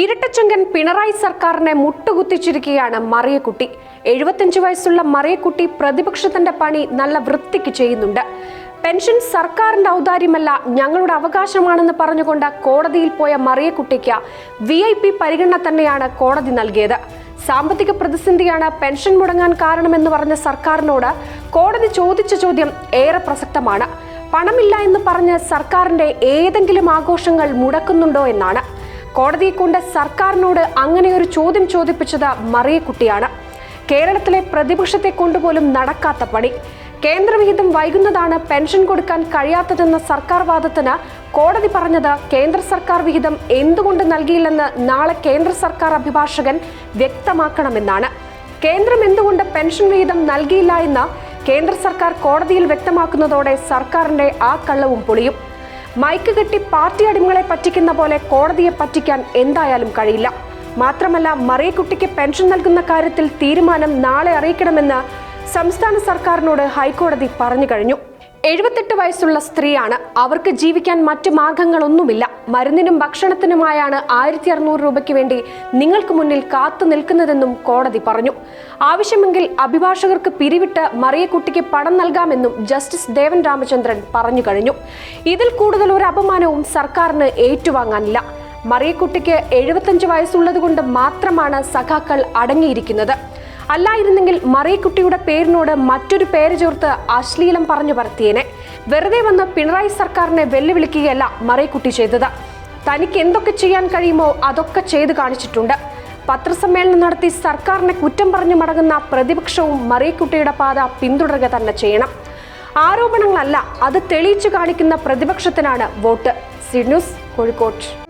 ഇരട്ടച്ചങ്കൻ പിണറായി സർക്കാരിനെ മുട്ടുകുത്തിച്ചിരിക്കുകയാണ് മറിയക്കുട്ടി. എഴുപത്തിയഞ്ച് വയസ്സുള്ള മറിയക്കുട്ടി പ്രതിപക്ഷത്തിന്റെ പണി നല്ല വൃത്തിക്ക് ചെയ്യുന്നുണ്ട്. പെൻഷൻ സർക്കാരിന്റെ ഔദാര്യമല്ല ഞങ്ങളുടെ അവകാശമാണെന്ന് പറഞ്ഞുകൊണ്ട് കോടതിയിൽ പോയ മറിയക്കുട്ടിക്ക് വി ഐ പി പരിഗണന തന്നെയാണ് കോടതി നൽകിയത്. സാമ്പത്തിക പ്രതിസന്ധിയാണ് പെൻഷൻ മുടങ്ങാൻ കാരണമെന്ന് പറഞ്ഞ സർക്കാരിനോട് കോടതി ചോദിച്ച ചോദ്യം ഏറെ പ്രസക്തമാണ്. പണമില്ല എന്ന് പറഞ്ഞ് സർക്കാരിന്റെ ഏതെങ്കിലും ആഘോഷങ്ങൾ മുടക്കുന്നുണ്ടോ എന്നാണ്. കോടതിയെ കൊണ്ട് സർക്കാരിനോട് അങ്ങനെ ഒരു ചോദ്യം ചോദിപ്പിച്ചത് മറിയക്കുട്ടിയാണ്. കേരളത്തിലെ പ്രതിപക്ഷത്തെ കൊണ്ടുപോലും നടക്കാത്ത പണി. കേന്ദ്രവിഹിതം വൈകുന്നതാണ് പെൻഷൻ കൊടുക്കാൻ കഴിയാത്തതെന്ന സർക്കാർ വാദത്തിന് കോടതി പറഞ്ഞത് കേന്ദ്ര സർക്കാർ വിഹിതം എന്തുകൊണ്ട് നൽകിയില്ലെന്ന് നാളെ കേന്ദ്ര സർക്കാർ അഭിഭാഷകൻ വ്യക്തമാക്കണമെന്നാണ്. കേന്ദ്രം എന്തുകൊണ്ട് പെൻഷൻ വിഹിതം നൽകിയില്ല എന്ന് കേന്ദ്ര സർക്കാർ കോടതിയിൽ വ്യക്തമാക്കുന്നതോടെ സർക്കാരിന്റെ ആ കള്ളവും പൊളിയും. മൈക്ക് കെട്ടി പാർട്ടി അടിമകളെ പറ്റിക്കുന്ന പോലെ കോടതിയെ പറ്റിക്കാൻ എന്തായാലും കഴിയില്ല. മാത്രമല്ല മറിയക്കുട്ടിക്ക് പെൻഷൻ നൽകുന്ന കാര്യത്തിൽ തീരുമാനം നാളെ അറിയിക്കണമെന്ന് സംസ്ഥാന സർക്കാരിനോട് ഹൈക്കോടതി പറഞ്ഞു കഴിഞ്ഞു. എഴുപത്തെട്ട് വയസ്സുള്ള സ്ത്രീയാണ്. അവർക്ക് ജീവിക്കാൻ മറ്റു മാർഗങ്ങളൊന്നുമില്ല. മരുന്നിനും ഭക്ഷണത്തിനുമായാണ് ആയിരത്തി അറുന്നൂറ് രൂപയ്ക്ക് വേണ്ടി നിങ്ങൾക്ക് മുന്നിൽ കാത്തു നിൽക്കുന്നതെന്നും കോടതി പറഞ്ഞു. ആവശ്യമെങ്കിൽ അഭിഭാഷകർക്ക് പിരിവിട്ട് മറിയക്കുട്ടിക്ക് പണം നൽകാമെന്നും ജസ്റ്റിസ് ദേവൻ രാമചന്ദ്രൻ പറഞ്ഞു കഴിഞ്ഞു. ഇതിൽ കൂടുതൽ ഒരു അപമാനവും സർക്കാരിന് ഏറ്റുവാങ്ങാനില്ല. മറിയക്കുട്ടിക്ക് എഴുപത്തഞ്ച് വയസ്സുള്ളതുകൊണ്ട് മാത്രമാണ് സഖാക്കൾ അടങ്ങിയിരിക്കുന്നത്. അല്ലായിരുന്നെങ്കിൽ മറിയക്കുട്ടിയുടെ പേരിനോട് മറ്റൊരു പേര് ചേർത്ത് അശ്ലീലം പറഞ്ഞു പരത്തിയേനെ. വെറുതെ വന്ന് പിണറായി സർക്കാരിനെ വെല്ലുവിളിക്കുകയല്ല മറിയക്കുട്ടി ചെയ്തത്. തനിക്ക് എന്തൊക്കെ ചെയ്യാൻ കഴിയുമോ അതൊക്കെ ചെയ്തു കാണിച്ചിട്ടുണ്ട്. പത്രസമ്മേളനം നടത്തി സർക്കാരിനെ കുറ്റം പറഞ്ഞു മടങ്ങുന്ന പ്രതിപക്ഷവും മറിയക്കുട്ടിയുടെ പാത പിന്തുടരുക തന്നെ ചെയ്യണം. ആരോപണങ്ങളല്ല അത് തെളിയിച്ചു കാണിക്കുന്ന പ്രതിപക്ഷത്തിനാണ് വോട്ട്. C news Kozhikode.